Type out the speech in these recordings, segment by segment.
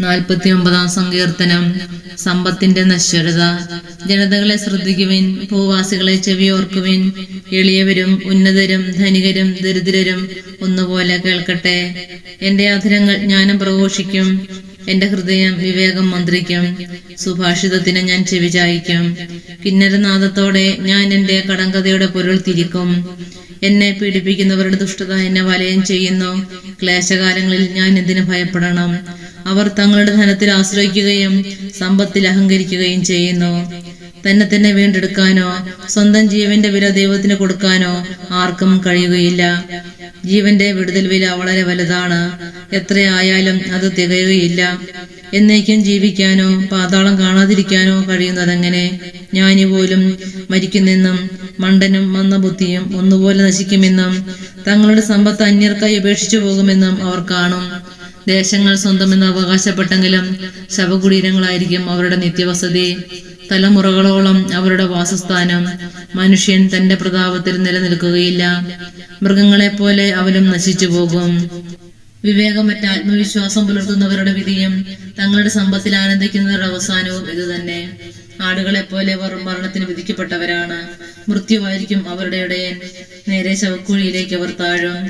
നാൽപ്പത്തി ഒമ്പതാം സങ്കീർത്തനം. സമ്പത്തിന്റെ നശ്വരത. ജനതകളെ ശ്രദ്ധിക്കുവിൻ ഭൂവാസികളെ ചെവിയോർക്കുവിൻ. എളിയവരും ഉന്നതരും ധനികരും ദരിദ്രരും ഒന്നുപോലെ കേൾക്കട്ടെ. എന്റെ അധരങ്ങൾ ജ്ഞാനം പ്രഘോഷിക്കും. എന്റെ ഹൃദയം വിവേകം മന്ത്രിക്കും. സുഭാഷിതത്തിന് ഞാൻ ചെവി ചായ്ക്കും. കിന്നരനാഥത്തോടെ ഞാൻ എന്റെ കടങ്കഥയുടെ പൊരുൾ തിരിക്കും. എന്നെ പീഡിപ്പിക്കുന്നവരുടെ ദുഷ്ടത എന്നെ വലയം ചെയ്യുന്നു. ക്ലേശകാലങ്ങളിൽ ഞാൻ എന്തിനു ഭയപ്പെടണം? അവർ തങ്ങളുടെ ധനത്തിൽ ആശ്രയിക്കുകയും സമ്പത്തിൽ അഹങ്കരിക്കുകയും ചെയ്യുന്നു. തന്നെ തന്നെ വീണ്ടെടുക്കാനോ സ്വന്തം ജീവന്റെ വില ദൈവത്തിന് കൊടുക്കാനോ ആർക്കും കഴിയുകയില്ല. ജീവന്റെ വിടുതൽ വില വളരെ വലുതാണ്. എത്രയായാലും അത് തികയുകയില്ല. എന്നേക്കും ജീവിക്കാനോ പാതാളം കാണാതിരിക്കാനോ കഴിയുന്നതെങ്ങനെ? ജ്ഞാനി പോലും മരിക്കുന്നെന്നും മണ്ടനും മന്ദബുദ്ധിയും ഒന്നുപോലെ നശിക്കുമെന്നും തങ്ങളുടെ സമ്പത്ത് അന്യർക്കായി ഉപേക്ഷിച്ചു പോകുമെന്നും അവർ കാണും. ദേശങ്ങൾ സ്വന്തമെന്ന് അവകാശപ്പെട്ടെങ്കിലും ശവകുടീരങ്ങളായിരിക്കും അവരുടെ നിത്യവസതി. തലമുറകളോളം അവരുടെ വാസസ്ഥാനം മനുഷ്യൻ തന്റെ പ്രതാപത്തിൽ നിലനിൽക്കുകയില്ല. മൃഗങ്ങളെപ്പോലെ അവരും നശിച്ചു പോകും. വിവേകമറ്റ ആത്മവിശ്വാസം പുലർത്തുന്നവരുടെ വിധിയും തങ്ങളുടെ സമ്പത്തിൽ ആനന്ദിക്കുന്നവരുടെ അവസാനവും ഇതുതന്നെ. ആടുകളെ പോലെ അവർ മരണത്തിന് വിധിക്കപ്പെട്ടവരാണ്. മൃത്യുവായിരിക്കും അവരുടെ ഇടയൻ. നേരെ ശവക്കുഴിയിലേക്ക് അവർ താഴും.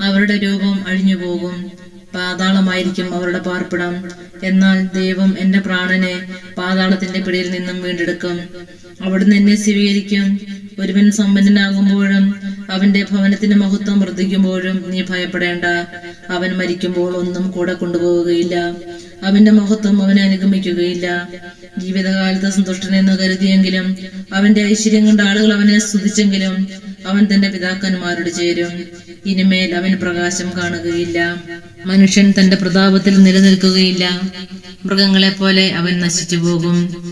അവരുടെ രൂപം അഴിഞ്ഞു പോകും പാതാളമായിരിക്കും അവരുടെ പാർപ്പിടം. എന്നാൽ ദൈവം എന്റെ പ്രാണനെ പാതാളത്തിന്റെ പിടിയിൽ നിന്നും വീണ്ടെടുക്കും. അവിടുന്ന് എന്നെ സ്വീകരിക്കും. ഒരുവൻ സമ്പന്നനാകുമ്പോഴും അവന്റെ ഭവനത്തിന്റെ മഹത്വം വർദ്ധിക്കുമ്പോഴും നീ ഭയപ്പെടേണ്ട. അവൻ മരിക്കുമ്പോൾ ഒന്നും കൂടെ കൊണ്ടുപോവുകയില്ല. അവന്റെ മഹത്വം അവനെ അനുഗമിക്കുകയില്ല. ജീവിതകാലത്ത് സന്തുഷ്ടനെന്ന് കരുതിയെങ്കിലും അവന്റെ ഐശ്വര്യം കൊണ്ട് ആളുകൾ അവനെ സ്തുതിച്ചെങ്കിലും അവൻ തന്റെ പിതാക്കന്മാരോട് ചേരും. ഇനിമേൽ അവൻ പ്രകാശം കാണുകയില്ല. മനുഷ്യൻ തന്റെ പ്രതാപത്തിൽ നിലനിൽക്കുകയില്ല. മൃഗങ്ങളെപ്പോലെ അവൻ നശിച്ചു പോകും